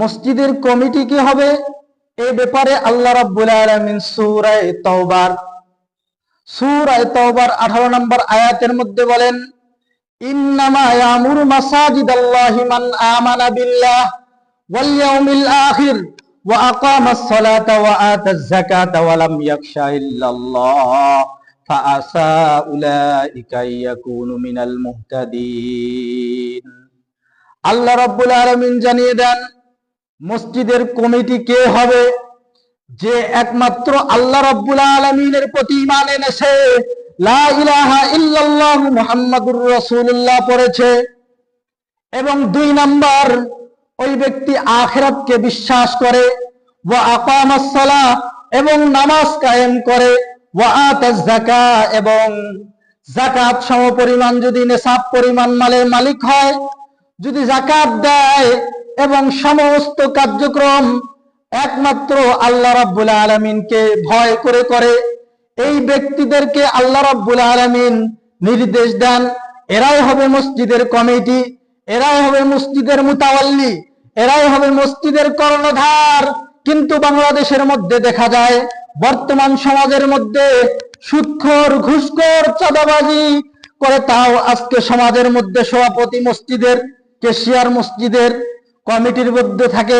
মসজিদের কমিটি কি হবে? এ ব্যাপারে আল্লাহ রাব্বুল আলামিন সূরা তাওবার সূরা তাওবার 18 নম্বর আয়াতের মধ্যে বলেন, ইন্নামা ইয়ামুরু মাসাজিদাল্লাহি মান আমানা বিল্লাহ ওয়াল ইয়াউমিল আখির ওয়া আকামাস সালাতা ওয়া আতাজ যাকাতা ওয়া লাম ইয়াখশা ইল্লাল্লাহ ফাআসা উলাইকা ইয়াকুনু মিনাল মুহতাদিন। আল্লাহ রাব্বুল আলামিন জানিয়ে দেন মসজিদের কমিটি কে হবে? যে একমাত্র আল্লাহ রাব্বুল আলামিনের প্রতি ঈমান এনেছে। মুহাম্মাদুর রাসূলুল্লাহ পড়েছে। এবং দুই নাম্বার, ওই ব্যক্তি আখিরাতকে বিশ্বাস করে, ওয়া আকামাস এবং নামাজ কায়েম করে, ওয়া আতাজ যাকা এবং যাকাত সম পরিমাণ যদি নেশাব পরিমাণ মালের মালিক হয়, যদি জাকাত দেয় এবং সমস্ত কার্যক্রম একমাত্র আল্লাহ রাব্বুল আলামিনকে ভয় করে করে। এই ব্যক্তিদেরকে আল্লাহ রাব্বুল আলামিন নির্দেশ দেন, এরাই হবে মসজিদের কমিটি, এরাই হবে মসজিদের মুতাওয়াল্লি, এরাই হবে মসজিদের কর্ণধার। কিন্তু বাংলাদেশের মধ্যে দেখা যায়, বর্তমান সমাজের মধ্যে সুক্ষর ঘুষখোর, চাঁদাবাজি করে তাও আজকে সমাজের মধ্যে সভাপতি মসজিদের, কেশিয়ার মসজিদের কমিটির মধ্যে থাকে।